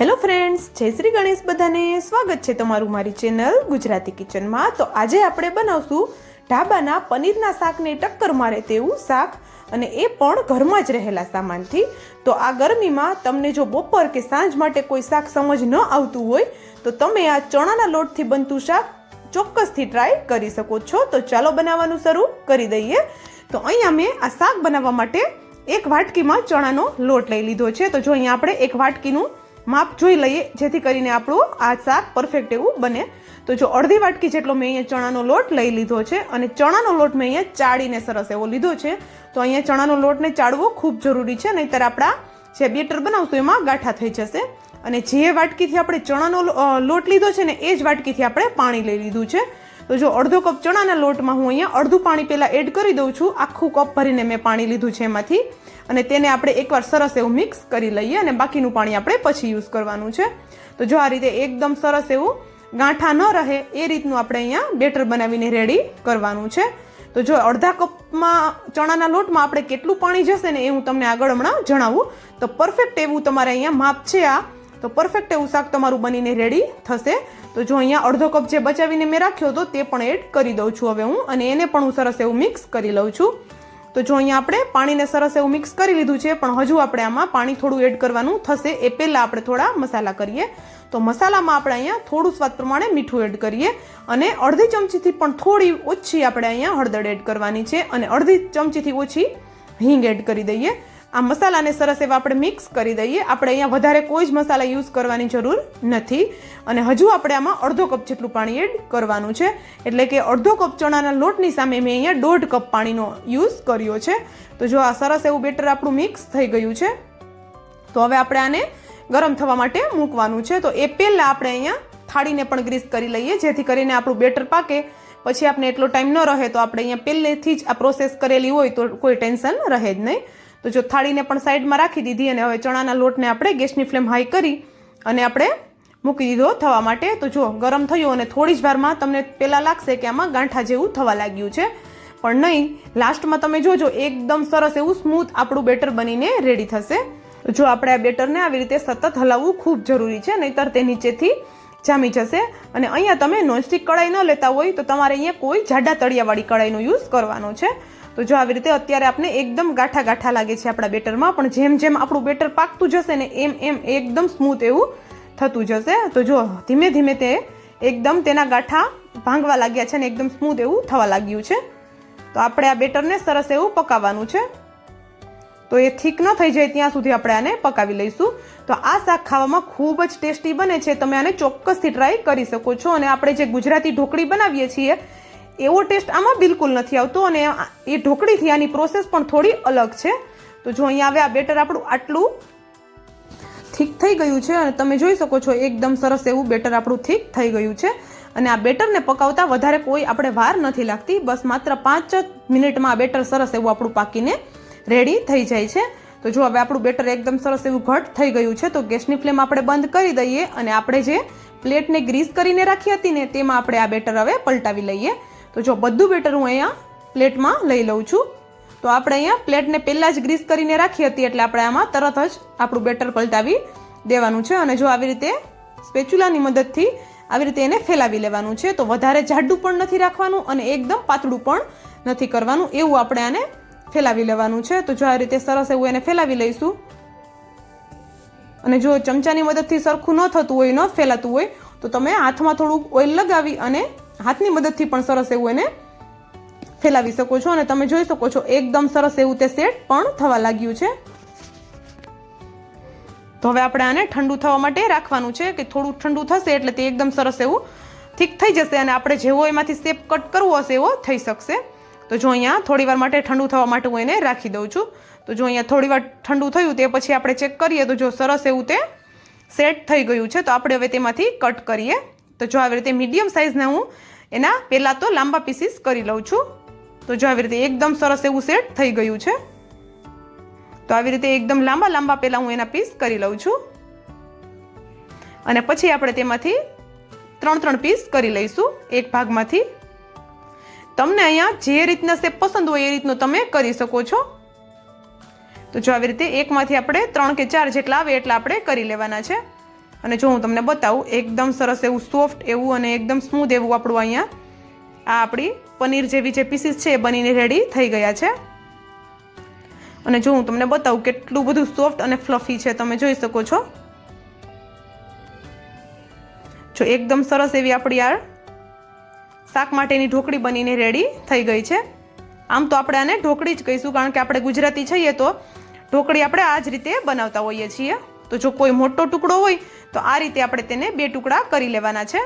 Hello friends જય શ્રી ગણેશ બધાને. સ્વાગત છે તમારું મારી ચેનલ ગુજરાતી કિચનમાં. તો આજે આપણે બનાવશું ઢાબાના પનીરના શાકને ટક્કર મારે તેવું શાક અને એ પણ ઘરમાં જ રહેલા સામાનથી. તો આ ગરમીમાં તમને જો બપોર કે સાંજ માટે કોઈ શાક સમજ ન આવતું હોય, તો તમે આ ચણાના લોટથી બનતું શાક ચોક્કસથી ટ્રાય કરી શકો છો. તો ચાલો બનાવવાનું શરૂ કરી દઈએ. તો અહીંયા મેં આ શાક બનાવવા માટે એક વાટકીમાં ચણાનો લોટ લઈ લીધો છે. તો જો અહીંયા આપણે એક વાટકીનું માપ જોઈ લઈએ, જેથી કરીને આપણું આ શાક પરફેક્ટ એવું બને. તો જો અડધી વાટકી જેટલો મેં અહીંયા ચણાનો લોટ લઈ લીધો છે અને ચણાનો લોટ મેં અહીંયા ચાળીને સરસ એવો લીધો છે. તો અહીંયા ચણાનો લોટને ચાળવો ખૂબ જરૂરી છે, નહીંતર આપણા જે બેટર બનાવશું એમાં ગાંઠા થઈ જશે. અને જે વાટકીથી આપણે ચણાનો લોટ લીધો છે ને, એ જ વાટકીથી આપણે પાણી લઈ લીધું છે. તો જો અડધો કપ ચણાના લોટમાં હું અહીંયા અડધું પાણી પહેલાં એડ કરી દઉં છું. આખું કપ ભરીને મેં પાણી લીધું છે એમાંથી. અને તેને આપણે એકવાર સરસ એવું મિક્સ કરી લઈએ અને બાકીનું પાણી આપણે પછી યુઝ કરવાનું છે. તો જો આ રીતે એકદમ સરસ એવું ગાંઠા ન રહે એ રીતનું આપણે અહીંયા બેટર બનાવીને રેડી કરવાનું છે. તો જો અડધા કપમાં ચણાના લોટમાં આપણે કેટલું પાણી જશે ને એ હું તમને આગળ હમણાં જણાવું. તો પરફેક્ટ એવું તમારે અહીંયા માપ છે આ. તો પરફેક્ટ એવું શાક તમારું બનીને રેડી થશે. તો જો અહીંયા અડધો કપ જે બચાવીને મેં રાખ્યો હતો તે પણ એડ કરી દઉં છું હવે હું અને એને પણ હું સરસ એવું મિક્સ કરી લઉં છું. તો જો અહીંયા આપણે પાણીને સરસ એવું મિક્સ કરી લીધું છે, પણ હજુ આપણે આમાં પાણી થોડું એડ કરવાનું થશે. એ પહેલાં આપણે થોડા મસાલા કરીએ. તો મસાલામાં આપણે અહીંયા થોડું સ્વાદ પ્રમાણે મીઠું એડ કરીએ અને અડધી ચમચીથી પણ થોડી ઓછી આપણે અહીંયા હળદર એડ કરવાની છે અને અડધી ચમચીથી ઓછી હિંગ એડ કરી દઈએ. આ મસાલાને સરસ એવા આપણે મિક્સ કરી દઈએ. આપણે અહીંયા વધારે કોઈ જ મસાલા યુઝ કરવાની જરૂર નથી. અને હજુ આપણે આમાં અડધો કપ જેટલું પાણી એડ કરવાનું છે. એટલે કે અડધો કપ ચણાના લોટની સામે મેં અહીંયા દોઢ કપ પાણીનો યુઝ કર્યો છે. તો જો આ સરસ એવું બેટર આપણું મિક્સ થઈ ગયું છે, તો હવે આપણે આને ગરમ થવા માટે મૂકવાનું છે. તો એ પહેલાં આપણે અહીંયા થાળીને પણ ગ્રીસ કરી લઈએ, જેથી કરીને આપણું બેટર પાકે. પછી આપણે એટલો ટાઈમ ન રહે તો આપણે અહીંયા પહેલેથી જ આ પ્રોસેસ કરેલી હોય તો કોઈ ટેન્શન રહે જ નહીં. તો જો થાળીને પણ સાઈડમાં રાખી દીધી અને હવે ચણાના લોટને આપણે ગેસની ફ્લેમ હાઈ કરી અને આપણે મૂકી દીધો થવા માટે. તો જો ગરમ થયો અને થોડી જ વારમાં તમને પહેલાં લાગશે કે આમાં ગાંઠા જેવું થવા લાગ્યું છે. પણ નહીં, લાસ્ટમાં તમે જોજો, એકદમ સરસ એવું સ્મૂથ આપણું બેટર બનીને રેડી થશે. જો આપણે આ બેટરને આવી રીતે સતત હલાવવું ખૂબ જરૂરી છે, નહીંતર તે નીચેથી જામી જશે. અને અહીંયા તમે નોનસ્ટિક કડાઈ ન લેતા હોય તો તમારે અહીંયા કોઈ જાડા તળિયાવાળી કડાઈનો યુઝ કરવાનો છે. તો જો આવી રીતે અત્યારે આપણે એકદમ ગાંઠા ગાંઠા લાગે છે આપણા બેટરમાં, પણ જેમ જેમ આપણું બેટર પાકતું જશે ને એમ એમ એકદમ સ્મૂથ એવું થતું જશે. તો જો, ધીમે ધીમે તે એકદમ તેના ગાંઠા ભાંગવા લાગ્યા છે ને એકદમ સ્મૂથ એવું થવા લાગ્યું છે. તો આપણે આ બેટરને સરસ એવું પકાવવાનું છે. તો એ થીક ન થઈ જાય ત્યાં સુધી આપણે આને પકાવી લઈશું. તો આ શાક ખાવામાં ખૂબ જ ટેસ્ટી બને છે. તમે આને ચોક્કસથી ટ્રાય કરી શકો છો. અને આપણે જે ગુજરાતી ઢોકળી બનાવીએ છીએ એવો ટેસ્ટ આમાં બિલકુલ નથી આવતો અને એ ઢોકળીથી આની પ્રોસેસ પણ થોડી અલગ છે. તો જો અહીંયા હવે આ બેટર આપણું આટલું થીક થઈ ગયું છે અને તમે જોઈ શકો છો એકદમ સરસ એવું બેટર આપણું થીક થઈ ગયું છે. અને આ બેટરને પકાવતા વધારે કોઈ આપણે વાર નથી લાગતી. બસ માત્ર પાંચ જ મિનિટમાં આ બેટર સરસ એવું આપણું પાકીને રેડી થઈ જાય છે. તો જો હવે આપણું બેટર એકદમ સરસ એવું ઘટ થઈ ગયું છે, તો ગેસની ફ્લેમ આપણે બંધ કરી દઈએ અને આપણે જે પ્લેટને ગ્રીસ કરીને રાખી હતી ને તેમાં આપણે આ બેટર હવે પલટાવી લઈએ. તો જો બધું બેટર હું અહીંયા પ્લેટમાં લઈ લઉં છું. તો આપણે અહીંયા પ્લેટને પહેલાં જ ગ્રીસ કરીને રાખી હતી એટલે આપણે આમાં તરત જ આપણું બેટર પલટાવી દેવાનું છે અને જો આવી રીતે સ્પેચ્યુલાની મદદથી આવી રીતે એને ફેલાવી લેવાનું છે, તો વધારે જાડું પણ નથી રાખવાનું અને એકદમ પાતળું પણ નથી કરવાનું. એવું આપણે આને ફેલાવી લેવાનું છે. તો જો આ રીતે સરસ એવું એને ફેલાવી લઈશું. અને જો ચમચાની મદદથી સરખું ન થતું હોય, ન ફેલાતું હોય, તો તમે હાથમાં થોડુંક ઓઇલ લગાવી અને હાથની મદદથી પણ સરસ એવું એને ફેલાવી શકો છો અને તમે જોઈ શકો છો એકદમ સરસ એવું તે સેટ પણ થવા લાગ્યું છે. તો હવે આપણે આને ઠંડુ થવા માટે રાખવાનું છે કે થોડું ઠંડુ થશે એટલે તે એકદમ સરસ એવું ઠીક થઈ જશે અને આપણે જેવો એમાંથી શેપ કટ કરવો હશે એવો થઈ શકશે. તો જો અહીંયા થોડીવાર માટે ઠંડુ થવા માટે હું એને રાખી દઉં છું. તો જો અહીંયા થોડી વાર ઠંડુ થયું તે પછી આપણે ચેક કરીએ તો જો સરસ એવું તે સેટ થઈ ગયું છે તો આપણે હવે તેમાંથી કટ કરીએ. તો જો આવી રીતે મીડિયમ સાઇઝના હું એના પહેલાં તો લાંબા પીસીસ કરી લઉં છું. તો જો આવી રીતે એકદમ સરસ એવું સેટ થઈ ગયું છે. તો આવી રીતે એકદમ લાંબા લાંબા પહેલાં હું એના પીસ કરી લઉં છું. અને પછી આપણે તેમાંથી ત્રણ ત્રણ પીસ કરી લઈશું એક ભાગમાંથી. તમને અહીંયા જે રીતના શેપ પસંદ હોય એ રીતનો તમે કરી શકો છો. તો જો આવી રીતે એકમાંથી આપણે ત્રણ કે ચાર જેટલા આવે એટલા આપણે કરી લેવાના છે. અને જો હું તમને બતાવું, એકદમ સરસ એવું સોફ્ટ એવું અને એકદમ સ્મૂધ એવું આપણું અહીંયા આ આપણી પનીર જેવી જે પીસીસ છે એ બનીને રેડી થઈ ગયા છે. અને જો હું તમને બતાવું, કેટલું બધું સોફ્ટ અને ફ્લફી છે, તમે જોઈ શકો છો. જો એકદમ સરસ એવી આપણી આ શાક માટેની ઢોકળી બનીને રેડી થઈ ગઈ છે. આમ તો આપણે આને ઢોકળી જ કહીશું, કારણ કે આપણે ગુજરાતી છીએ તો ઢોકળી આપણે આ જ રીતે બનાવતા હોઈએ છીએ. તો જો કોઈ મોટો ટુકડો હોય, તો આ રીતે આપણે તેને બે ટુકડા કરી લેવાના છે.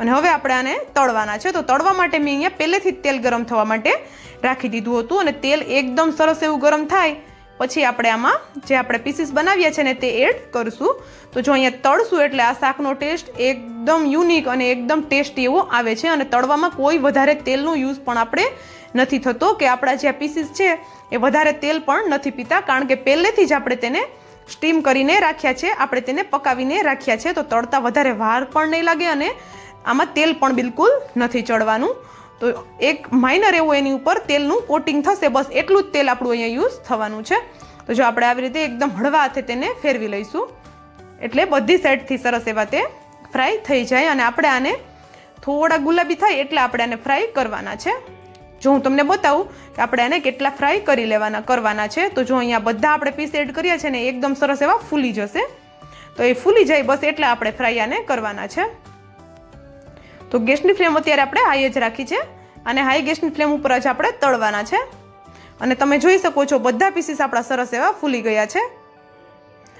અને હવે આપણે આને તળવાના છે. તો તળવા માટે મેં અહીંયા પહેલેથી જ તેલ ગરમ થવા માટે રાખી દીધું હતું અને તેલ એકદમ સરસ એવું ગરમ થાય, પછી આપણે આમાં જે આપણે પીસીસ બનાવ્યા છે ને તે એડ કરશું. તો જો અહીંયા તળશું એટલે આ શાકનો ટેસ્ટ એકદમ યુનિક અને એકદમ ટેસ્ટી એવો આવે છે અને તળવામાં કોઈ વધારે તેલનો યુઝ પણ આપણે નથી થતો કે આપણા જે પીસીસ છે, એ વધારે તેલ પણ નથી પીતા. કારણ કે પહેલેથી જ આપણે તેને સ્ટીમ કરીને રાખ્યા છે. આપણે તેને પકાવીને રાખ્યા છે. તો તળતા વધારે વાર પણ નહીં લાગે અને આમાં તેલ પણ બિલકુલ નથી ચડવાનું. તો એક માઇનર એવું એની ઉપર તેલનું કોટિંગ થશે. બસ એટલું જ તેલ આપણું અહીંયા યુઝ થવાનું છે. તો જો આપણે આવી રીતે એકદમ હળવા હાથે તેને ફેરવી લઈશું. એટલે બધી સાઈડથી સરસ એવા તે ફ્રાય થઈ જાય અને આપણે આને થોડા ગુલાબી થાય એટલે આપણે આને ફ્રાય કરવાના છે. જો હું તમને બતાવું કે આપણે એને કેટલા ફ્રાય કરી લેવાના, કરવાના છે, તો જો અહીંયા બધા આપણે પીસ એડ કર્યા છે ને એકદમ સરસ એવા ફૂલી જશે. તો એ ફૂલી જાય બસ એટલે આપણે ફ્રાય આને કરવાના છે. તો ગેસની ફ્લેમ અત્યારે આપણે હાઈ જ રાખી છે અને હાઈ ગેસની ફ્લેમ ઉપર જ આપણે તળવાના છે. અને તમે જોઈ શકો છો બધા પીસીસ આપણા સરસ એવા ફૂલી ગયા છે.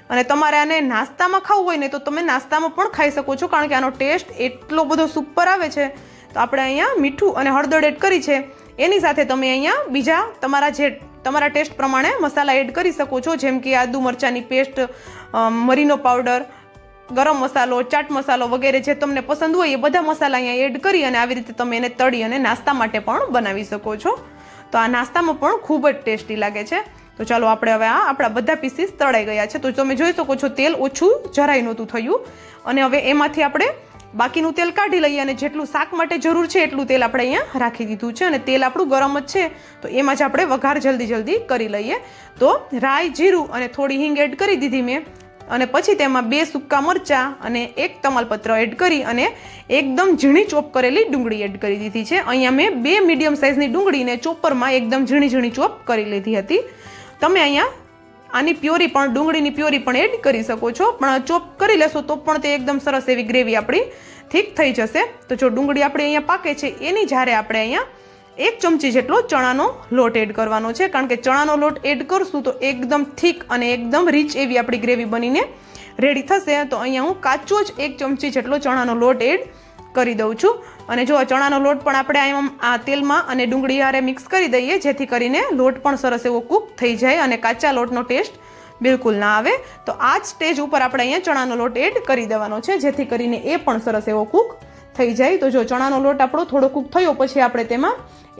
અને તમારે આને નાસ્તામાં ખાવું હોય ને તો તમે નાસ્તામાં પણ ખાઈ શકો છો, કારણ કે આનો ટેસ્ટ એટલો બધો સુપર આવે છે. તો આપણે અહીંયા મીઠું અને હળદર એડ કરી છે. એની સાથે તમે અહીંયા બીજા તમારા જે તમારા ટેસ્ટ પ્રમાણે મસાલા એડ કરી શકો છો, જેમ કે આદુ મરચાંની પેસ્ટ મરીનો પાવડર, ગરમ મસાલો, ચાટ મસાલો વગેરે જે તમને પસંદ હોય એ બધા મસાલા અહીંયા એડ કરી અને આવી રીતે તમે એને તળી અને નાસ્તા માટે પણ બનાવી શકો છો. તો આ નાસ્તામાં પણ ખૂબ જ ટેસ્ટી લાગે છે. તો ચાલો આપણે હવે આ આપણા બધા પીસીસ તળાઈ ગયા છે. તો તમે જોઈ શકો છો તેલ ઓછું જરાય નહોતું થયું. અને હવે એમાંથી આપણે બાકીનું તેલ કાઢી લઈએ અને જેટલું શાક માટે જરૂર છે એટલું તેલ આપણે અહીંયા રાખી દીધું છે અને તેલ આપણું ગરમ જ છે. તો એમાં જ આપણે વઘાર જલ્દી જલ્દી કરી લઈએ. તો રાઈ, જીરું અને થોડી હિંગ એડ કરી દીધી મેં. અને પછી તેમાં બે સૂકા મરચાં અને એક તમાલપત્ર એડ કરી અને એકદમ ઝીણી ચોપ કરેલી ડુંગળી એડ કરી દીધી છે. અહીંયા મેં બે મીડિયમ સાઇઝની ડુંગળીને ચોપરમાં એકદમ ઝીણી ઝીણી ચોપ કરી લીધી હતી. તમે અહીંયા આની પ્યોરી પણ, ડુંગળીની પ્યોરી પણ એડ કરી શકો છો. પણ ચોપ કરી લેશો તો પણ તે એકદમ સરસ એવી ગ્રેવી આપણી ઠીક થઈ જશે. તો જો ડુંગળી આપણે અહીંયા પાકે છે, એની જ્યારે આપણે અહીંયા એક ચમચી જેટલો ચણાનો લોટ એડ કરવાનો છે. કારણ કે ચણાનો લોટ એડ કરશું તો એકદમ થીક અને એકદમ રીચ એવી આપણી ગ્રેવી બનીને રેડી થશે. તો અહીંયા હું કાચો જ એક ચમચી જેટલો ચણાનો લોટ એડ કરી દઉં છું. અને જો ચણાનો લોટ પણ આપણે આમ આ તેલમાં અને ડુંગળી હારે મિક્સ કરી દઈએ, જેથી કરીને લોટ પણ સરસ એવો કૂક થઈ જાય અને કાચા લોટનો ટેસ્ટ બિલકુલ ના આવે. તો આ જ સ્ટેજ ઉપર આપણે અહીંયા ચણાનો લોટ એડ કરી દેવાનો છે, જેથી કરીને એ પણ સરસ એવો કૂક થઈ જાય. તો જો ચણાનો લોટ આપણો થોડો કૂક થયો, પછી આપણે તેમાં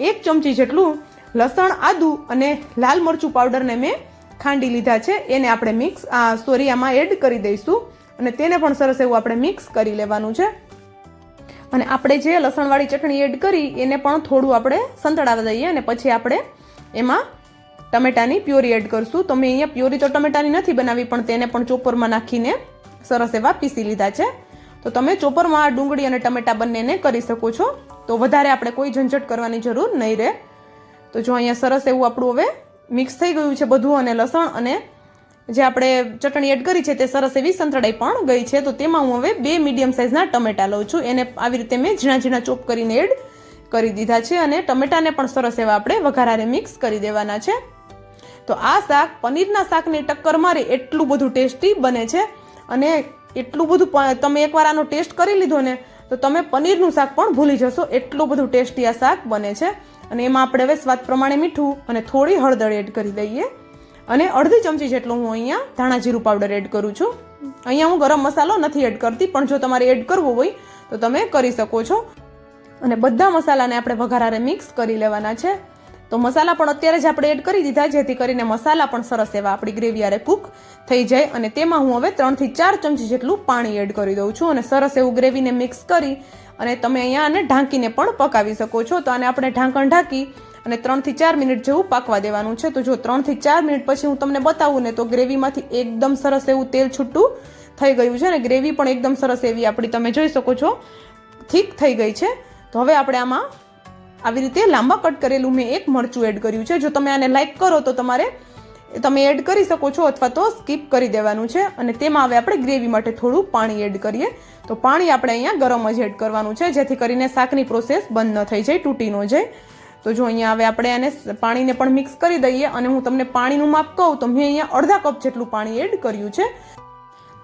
એક ચમચી જેટલું લસણ, આદુ અને લાલ મરચું પાવડરને મેં ખાંડી લીધા છે. એને આપણે મિક્સ આ આમાં એડ કરી દઈશું. અને તેને પણ સરસ એવું આપણે મિક્સ કરી લેવાનું છે. અને આપણે જે લસણવાળી ચટણી એડ કરી, એને પણ થોડું આપણે સંતળાવા દઈએ અને પછી આપણે એમાં ટમેટાની પ્યોરી એડ કરશું. તો મેં અહીંયા પ્યોરી તો ટમેટાની નથી બનાવી, પણ તેને પણ ચોપરમાં નાખીને સરસ એવા પીસી લીધા છે. તો તમે ચોપરમાં આ ડુંગળી અને ટમેટા બંનેને કરી શકો છો. તો વધારે આપણે કોઈ ઝંઝટ કરવાની જરૂર નહીં રહે. તો જો અહીંયા સરસ એવું આપણું હવે મિક્સ થઈ ગયું છે બધું, અને લસણ અને જે આપણે ચટણી એડ કરી છે તે સરસ એવી સંતળાઈ પણ ગઈ છે. તો તેમાં હું હવે બે મીડિયમ સાઇઝના ટમેટા લઉં છું. એને આવી રીતે મેં ઝીણા ઝીણા ચોપ કરીને એડ કરી દીધા છે અને ટમેટાને પણ સરસ એવા આપણે વઘારારે મિક્સ કરી દેવાના છે. તો આ શાક પનીરના શાકને ટક્કર મારે એટલું બધું ટેસ્ટી બને છે અને એટલું બધું તમે એકવાર આનો ટેસ્ટ કરી લીધો ને, તો તમે પનીરનું શાક પણ ભૂલી જશો. એટલું બધું ટેસ્ટી આ શાક બને છે. અને એમાં આપણે હવે સ્વાદ પ્રમાણે મીઠું અને થોડી હળદર એડ કરી દઈએ. અને અડધી ચમચી જેટલું હું અહીંયા ધાણા જીરું પાવડર એડ કરું છું. અહીંયા હું ગરમ મસાલો નથી એડ કરતી, પણ જો તમારે એડ કરવો હોય તો તમે કરી શકો છો. અને બધા મસાલાને આપણે વઘારારે મિક્સ કરી લેવાના છે. તો મસાલા પણ અત્યારે જ આપણે એડ કરી દીધા, જેથી કરીને મસાલા પણ સરસ એવા આપણી ગ્રેવી આરે કૂક થઈ જાય. અને તેમાં હું હવે ત્રણથી ચાર ચમચી જેટલું પાણી એડ કરી દઉં છું. અને સરસ એવું ગ્રેવીને મિક્સ કરી અને તમે અહીંયા આને ઢાંકીને પણ પકાવી શકો છો. તો આને આપણે ઢાંકણ ઢાંકી અને ત્રણથી ચાર મિનિટ જેવું પાકવા દેવાનું છે. તો જો ત્રણથી ચાર મિનિટ પછી હું તમને બતાવું ને તો ગ્રેવીમાંથી એકદમ સરસ એવું તેલ છૂટું થઈ ગયું છે અને ગ્રેવી પણ એકદમ સરસ એવી આપણી તમે જોઈ શકો છો, થીક થઈ ગઈ છે. તો હવે આપણે આમાં આવી રીતે લાંબા કટ કરેલું મેં એક મરચું એડ કર્યું છે. જો તમે આને લાઈક કરો તો તમારે તમે એડ કરી શકો છો અથવા તો સ્કીપ કરી દેવાનું છે. અને તેમાં હવે આપણે ગ્રેવી માટે થોડું પાણી એડ કરીએ. તો પાણી આપણે અહીંયા ગરમ જ એડ કરવાનું છે, જેથી કરીને શાકની પ્રોસેસ બંધ ન થઈ જાય, તૂટી ન જાય. તો જો અહીંયા હવે આપણે આને પાણીને પણ મિક્સ કરી દઈએ અને હું તમને પાણીનું માપ કહું તો મેં અહીંયા અડધા કપ જેટલું પાણી એડ કર્યું છે.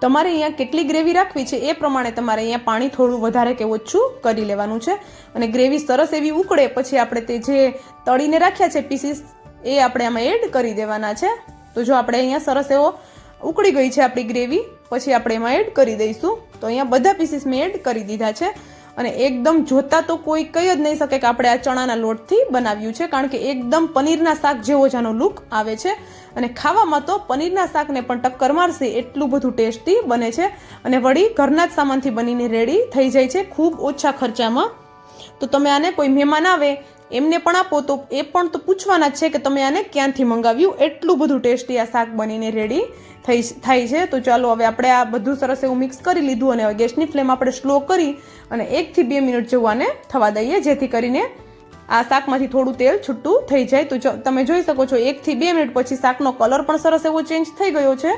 તમારે અહીંયા કેટલી ગ્રેવી રાખવી છે એ પ્રમાણે તમારે અહીંયા પાણી થોડું વધારે કે ઓછું કરી લેવાનું છે. અને ગ્રેવી સરસ એવી ઉકળે, પછી આપણે તે જે તળીને રાખ્યા છે પીસીસ એ આપણે આમાં એડ કરી દેવાના છે. તો જો આપણે અહીંયા સરસ એવો ઉકળી ગઈ છે આપણી ગ્રેવી પછી આપણે એમાં એડ કરી દઈશું. તો અહીંયા બધા પીસીસ મેં એડ કરી દીધા છે. અને એકદમ જોતા તો કોઈ કહી જ નહીં શકે કે આપણે આ ચણાના લોટથી બનાવ્યું છે, કારણ કે એકદમ પનીરના શાક જેવો જ આનો લુક આવે છે. અને ખાવામાં તો પનીરના શાકને પણ ટક્કર મારશે એટલું બધું ટેસ્ટી બને છે. અને વળી ઘરના જ સામાનથી બનીને રેડી થઈ જાય છે ખૂબ ઓછા ખર્ચામાં. તો તમે આને કોઈ મહેમાન આવે એમને પણ આપો તો એ પણ તો પૂછવાના છે કે તમે આને ક્યાંથી મંગાવ્યું? એટલું બધું ટેસ્ટી આ શાક બનીને રેડી થઈ થાય છે. તો ચાલો હવે આપણે આ બધું સરસ એવું મિક્સ કરી લીધું અને હવે ગેસની ફ્લેમ આપણે સ્લો કરી અને એકથી બે મિનિટ જેવું આને થવા દઈએ, જેથી કરીને આ શાકમાંથી થોડું તેલ છૂટું થઈ જાય. તો તમે જોઈ શકો છો એકથી બે મિનિટ પછી શાકનો કલર પણ સરસ એવો ચેન્જ થઈ ગયો છે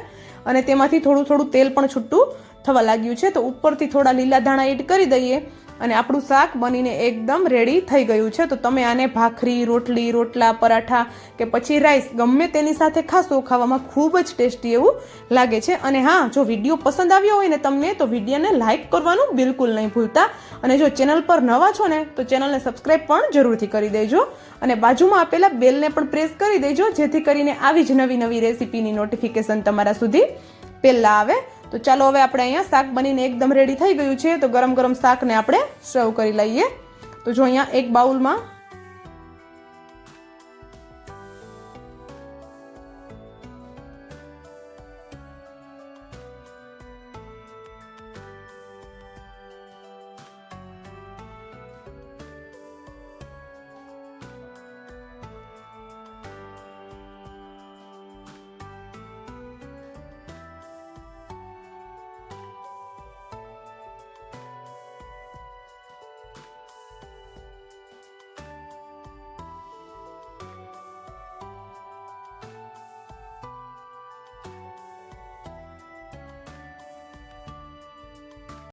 અને તેમાંથી થોડું થોડું તેલ પણ છૂટું થવા લાગ્યું છે. તો ઉપરથી થોડા લીલા ધાણા એડ કરી દઈએ. અને આપણું શાક બનીને એકદમ રેડી થઈ ગયું છે. તો તમે આને ભાખરી, રોટલી, રોટલા, પરાઠા કે પછી રાઈસ ગમે તેની સાથે ખાશો, ખાવામાં ખૂબ જ ટેસ્ટી એવું લાગે છે. અને હા, જો વીડિયો પસંદ આવ્યો હોય ને તમને, તો વિડીયોને લાઇક કરવાનું બિલકુલ નહીં ભૂલતા. અને જો ચેનલ પર નવા છો ને, તો ચેનલને સબસ્ક્રાઈબ પણ જરૂરથી કરી દેજો. અને બાજુમાં આપેલા બેલને પણ પ્રેસ કરી દેજો, જેથી કરીને આવી જ નવી નવી રેસીપીની નોટિફિકેશન તમારા સુધી પહેલાં આવે. તો ચાલો હવે આપણે અહીંયા શાક બનીને એકદમ રેડી થઈ ગયું છે. તો ગરમ ગરમ શાકને આપણે સર્વ કરી લઈએ. તો જો અહીંયા એક બાઉલમાં